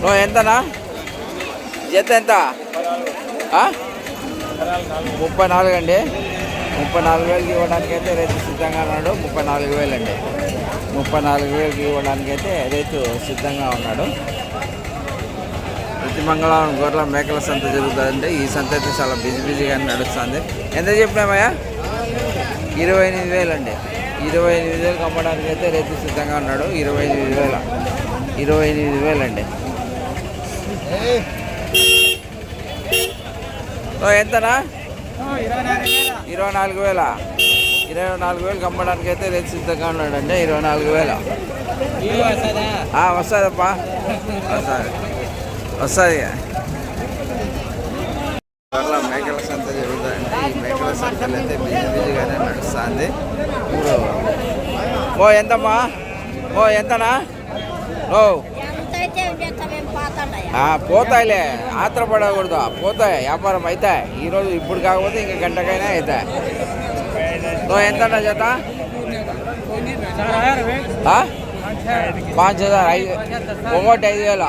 నువ్వు ఎంతనా? జత ఎంత? ముప్పై నాలుగు అండి. ముప్పై నాలుగు వేలకి ఇవ్వడానికి అయితే రైతు సిద్ధంగా ఉన్నాడు. ముప్పై నాలుగు వేలు అండి ముప్పై నాలుగు వేలకి ఇవ్వడానికి అయితే రైతు సిద్ధంగా ఉన్నాడు. ప్రతి మంగళవారం గొర్రెల మేకల సంత జరుగుతుందంటే ఈ సంత అయితే చాలా బిజీ బిజీగా నడుస్తుంది. ఎంత చెప్పినామయ్యా? ఇరవై ఎనిమిది వేలు అండి ఇరవై ఎనిమిది వేలకు అమ్మడానికి అయితే రైతు సిద్ధంగా ఉన్నాడు. ఇరవై ఎనిమిది వేల. ఇరవై ఎనిమిది వేలు అండి ఎంతనా? ఇరవై నాలుగు వేల. ఇరవై నాలుగు వేలకు అమ్మడానికి అయితే రైతు సిద్ధంగా ఉన్నాడండి ఇరవై నాలుగు వేల. ఆ, వస్తుందప్పా. వస్తుంది. వస్తుంది. మేకల సంత జరుగుతుందండి ఈ మేకల సంతలు అయితే బిజీ బిజీగానే నడుస్తుంది. ఇప్పుడు ఓ ఎంతమ్మా? ఓ ఎంతనా? ఓ. పోతాయిలే. ఆత్రపడకూడదు. పోతాయి. వ్యాపారం అవుతాయి ఈరోజు ఇప్పుడు కాకపోతే ఇంకా గంటకైనా అవుతాయి నువ్వు ఎంత చేత ఆ? పాంచ్ హజార్ ఐదు ఒకటి ఐదు వేల?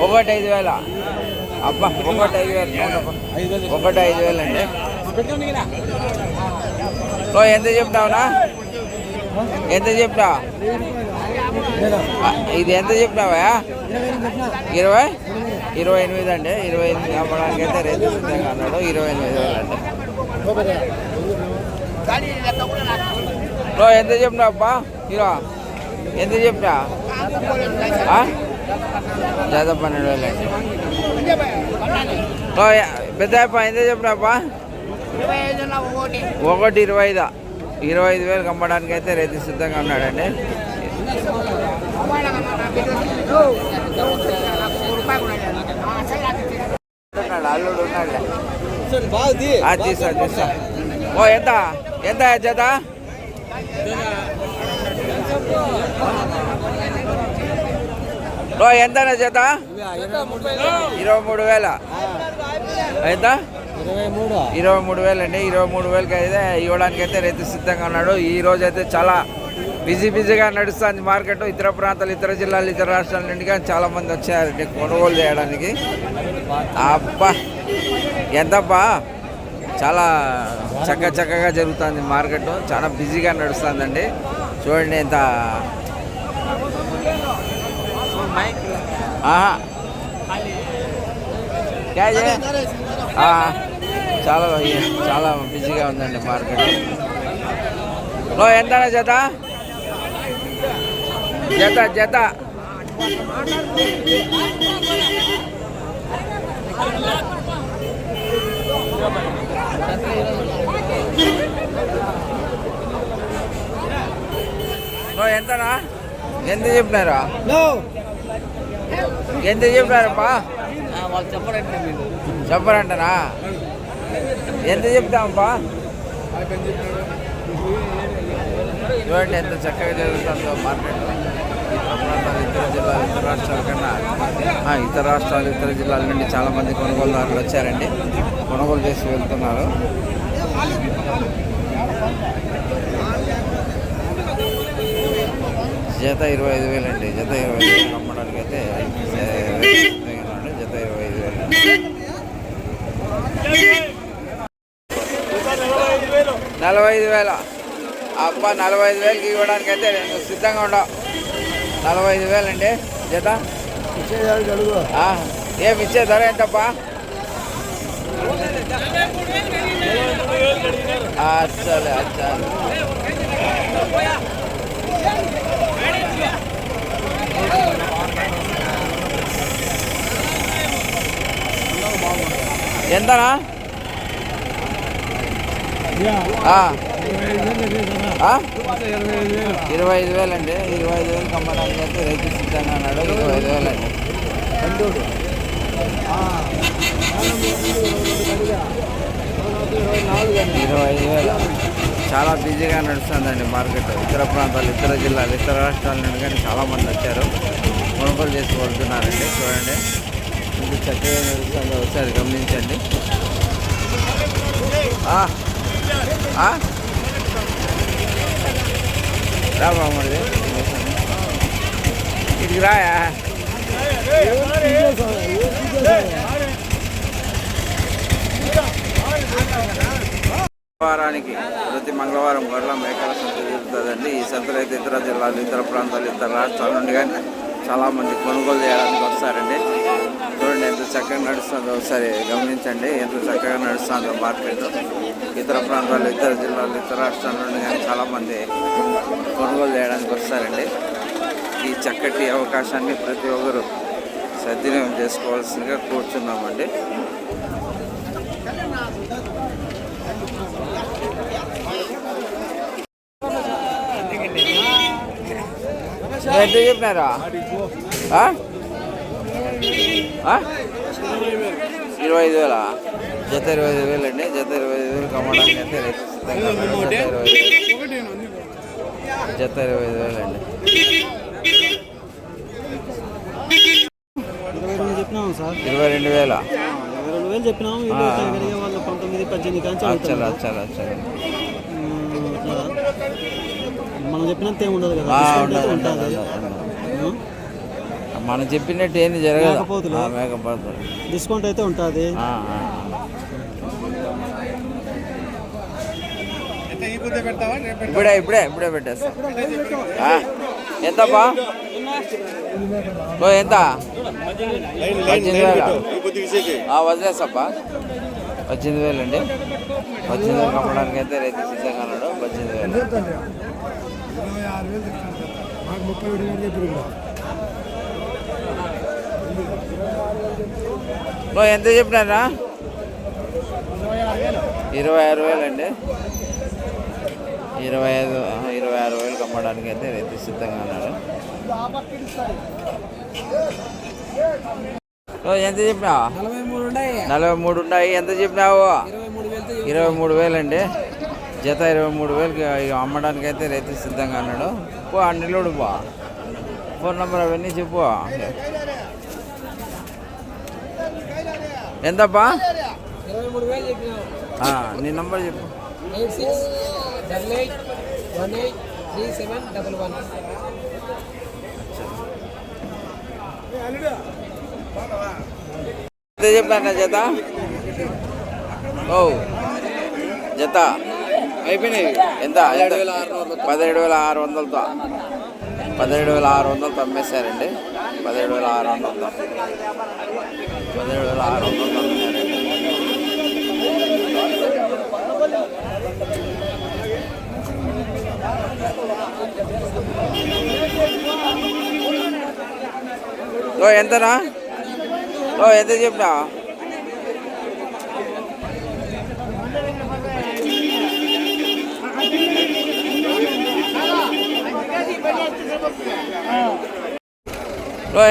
ఒకటి ఐదు వేల? అబ్బా ఒకటి ఐదు వేలు. ఒకటి ఐదు వేలు అండి నువ్వు ఎంత చెప్తావునా? ఎంత చెప్తావు? ఇది ఎంత చెప్తావా? ఇరవై? ఇరవై ఎనిమిది అండి. ఇరవై ఎనిమిది అమ్మడానికి అయితే రైతు సిద్ధంగా అన్నాడు. ఇరవై ఎనిమిది వేలు అండి. ఓ ఎంత చెప్పినా అబ్బా? హీరో ఎంత చెప్పినా? జత పన్నెండు వేలు అండి. ఓ పెద్ద ఎంత చెప్పినాపా ఒకటి ఇరవై ఐదు. ఇరవై ఐదు వేలు కమ్మడానికి అయితే రైతు సిద్ధంగా ఉన్నాడండి. అల్లుడు ఉన్నాడు ఆ, తీసా తీసా ఓ ఎంత ఎంత జత ఓ ఎంత జత ఇరవై మూడు వేల ఎంత ఇరవై మూడు ఇరవై మూడు వేలు అండి ఇరవై మూడు వేలకి అయితే ఇవ్వడానికి అయితే రైతు సిద్ధంగా ఉన్నాడు ఈ రోజు అయితే చాలా బిజీ బిజీగా నడుస్తుంది మార్కెట్. ఇతర ప్రాంతాలు ఇతర జిల్లాలు ఇతర రాష్ట్రాల నుండి కానీ చాలామంది వచ్చారండి కొనుగోలు చేయడానికి. అబ్బా ఎంతబ్బా? చాలా చక్క చక్కగా జరుగుతుంది మార్కెట్. చాలా బిజీగా నడుస్తుందండి. చూడండి ఎంత. ఆహా. చాలా చాలా బిజీగా ఉందండి మార్కెట్. ఎంత జత? జత జత. ఓ ఎంతనా? ఎంత చెప్పినారా? ఎంత చెప్పినారప్పా? వాళ్ళు చెప్పరండి మీరు చెప్పరంటనా? ఎంత చెప్తామప్పా? చూడండి ఎంత చక్కగా జరుగుతుందో మార్కెట్ ఇతర ప్రాంతాలు ఇతర జిల్లాలు ఇతర రాష్ట్రాల కన్నా ఇతర రాష్ట్రాలు ఇతర జిల్లాల నుండి చాలామంది కొనుగోలుదారులు వచ్చారండి. కొనుగోలు చేసి వెళ్తున్నారు. జత ఇరవై ఐదు వేలు అండి. జత ఇరవై ఐదు వేలు అమ్మడానికి అయితే జత ఇరవై ఐదు వేలు. నలభై ఐదు వేల. అప్ప నలభై ఐదు వేలకి ఇవ్వడానికి అయితే నేను సిద్ధంగా ఉండవు నలభై ఐదు వేలు అండి జత ఏమి ఇచ్చే ధర ఏంటప్పా? అచ్చలే అచ్చా ఎంతనా? ఇరవై ఐదు వేలు అండి ఇరవై ఐదు వేలు కమ్మడానికి అయితే రైతు సిద్ధంగా అన్నాడు ఇరవై ఐదు వేలు అండి ఇరవై ఐదు వేలు. చాలా బిజీగా నడుస్తుందండి మార్కెట్. ఇతర ప్రాంతాలు ఇతర జిల్లాలు ఇతర రాష్ట్రాల నుండి కానీ చాలామంది వచ్చారు. కొనుగోలు చేసి వెళ్తున్నారండి చూడండి. ఇది చక్కగా నడుస్తుందో ఒకసారి గమనించండి. ఆ. ఆ? రా బామ్మది ఇటుకి రాయా వారానికి ప్రతి మంగళవారం గొర్రెల మేకల సంత జరుగుతుందండి ఈ సంతలో అయితే ఇతర జిల్లాలు ఇతర ప్రాంతాలు ఇతర రాష్ట్రాల నుండి కానీ చాలామంది కొనుగోలు చేయడానికి వస్తారండి. చూడండి ఎంత చక్కగా నడుస్తుందో ఒకసారి గమనించండి. ఎంత చక్కగా నడుస్తుందో మార్కెట్ ఇతర ప్రాంతాలు ఇతర జిల్లాలు ఇతర రాష్ట్రాల నుండి కానీ చాలామంది కొనుగోలు చేయడానికి వస్తారండి. ఈ చక్కటి అవకాశాన్ని ప్రతి ఒక్కరు సద్వినియోగం చేసుకోవాల్సిందిగా కూర్చున్నామండి. ఎంత చెప్పినారా? ఇరవై ఐదు వేలా జత ఇరవై ఐదు వేలు అండి జత ఇరవై ఐదు వేలు కమ్మడానికి అయితే. జత ఇరవై ఐదు వేలు. జత ఇరవై ఐదు వేలు అండి ఇరవై రెండు చెప్పినాము సార్ ఇరవై రెండు వేల ఇరవై రెండు వేలు చెప్పినాము పంతొమ్మిది పద్దెనిమిది కాంచి అచ్చలు అడుగుతున్నారు. అచ్చలు అచ్చలు ఉమ్, అట్లా మనం చెప్పినంత ఏమి ఉండదు కదా. మనం చెప్పినట్టు ఏంది జరగదు. డిస్కౌంట్ అయితే ఉంటుంది. ఇప్పుడే ఇప్పుడే ఇప్పుడే పెట్టేస్తా. ఓ ఎంత? పద్దెనిమిది వేల? ఆ, వదిలేసప్పా పద్దెనిమిది వేలు అండి పద్దెనిమిది వేలు కమ్మడానికి అయితే రైతు సిద్ధంగా ఉన్నాడు. పద్దెనిమిది వేలు. ఓ ఎంత చెప్పినారా? ఇరవై ఆరు వేలు. అండి ఇరవై ఐదు ఇరవై ఆరు వేలు కమ్మడానికి అయితే రైతు సిద్ధంగా ఉన్నాడు. ఎంత చెప్పినావు? నలభై మూడు ఉన్నాయి. ఎంత చెప్పినావు? ఇరవై ఇరవై మూడు వేలు అండి జత ఇరవై మూడు వేలకి ఇక అమ్మడానికి అయితే రైతు సిద్ధంగా ఉన్నాడు. పో అన్నిలోడు బా ఫోన్ నెంబర్ అవన్నీ చెప్పు. ఎంతప్పా? ఆ, నీ నంబర్ చెప్పు. చెప్పాను జత? ఓ జత. అయిపోయినాయి. ఎంత? పదిహేడు వేల ఆరు వందలతో. పదిహేడు వేల ఆరు వందలతో అమ్మేశారండి. పదిహేడు వేల ఆరు వందలతో. పదిహేడు వేల ఆరు వందలతో అమ్మారండి ఓ ఎంతనా? ఓ ఎంత చెప్పినా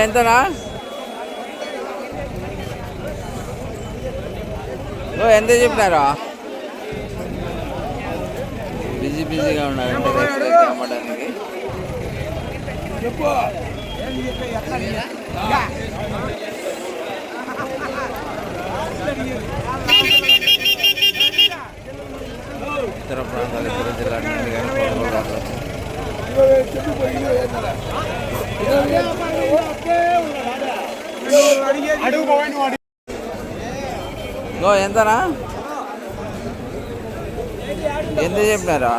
ఎంతనా? ఓ ఎంత చెప్పినారా? బిజీ బిజీగా ఉన్నారంటే రైతులకి అమ్మడానికి. చెప్పు ప్రాంతాలు ఇతర జిల్లాల నుండి కానీ కొనుగోలుదారులు వచ్చారు. ఓ ఎంతనా? ఎంత చెప్పినారా?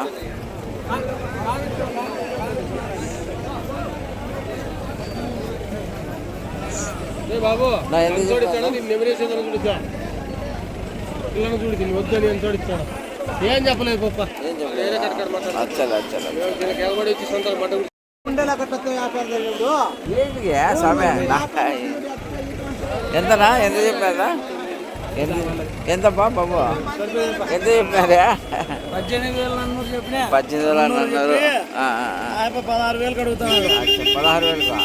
బాబు నా ఎంత చెప్పినారు నెమరేసేదని చూడుతా పిల్లలు చూడు దీన్ని వద్దని ఎంత చూడిస్తాడు ఏం చెప్పలేదు? గొప్ప దీనికి ఎగబడి వచ్చి సొంత మట ఏంటి సమయ? ఎంతనా? ఎంత చెప్పారా? ఎంత- బాబు? ఎంత చెప్పినారా పద్దెనిమిది వేలు నన్ను పద్దెనిమిది అని అన్నారు పదహారు వేలు కడుగుతున్నాడు పదహారు వేలుగా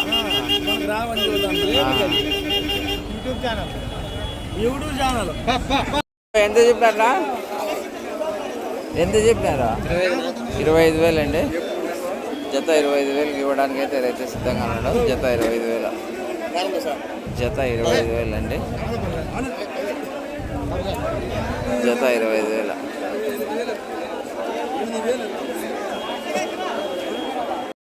యూట్యూబ్ ఛానల్ యూట్యూబ్ ఛానల్ ఎంత చెప్పినారా ఎంత చెప్పినారా ఇరవై ఐదు వేలు అండి జత ఇరవై ఐదు వేలకు ఇవ్వడానికి అయితే రైతు సిద్ధంగా ఉన్నాడు జత ఇరవై ఐదు వేల. జత ఇరవై ఐదు వేలు అండి. జత ఇరవై ఐదు వేల.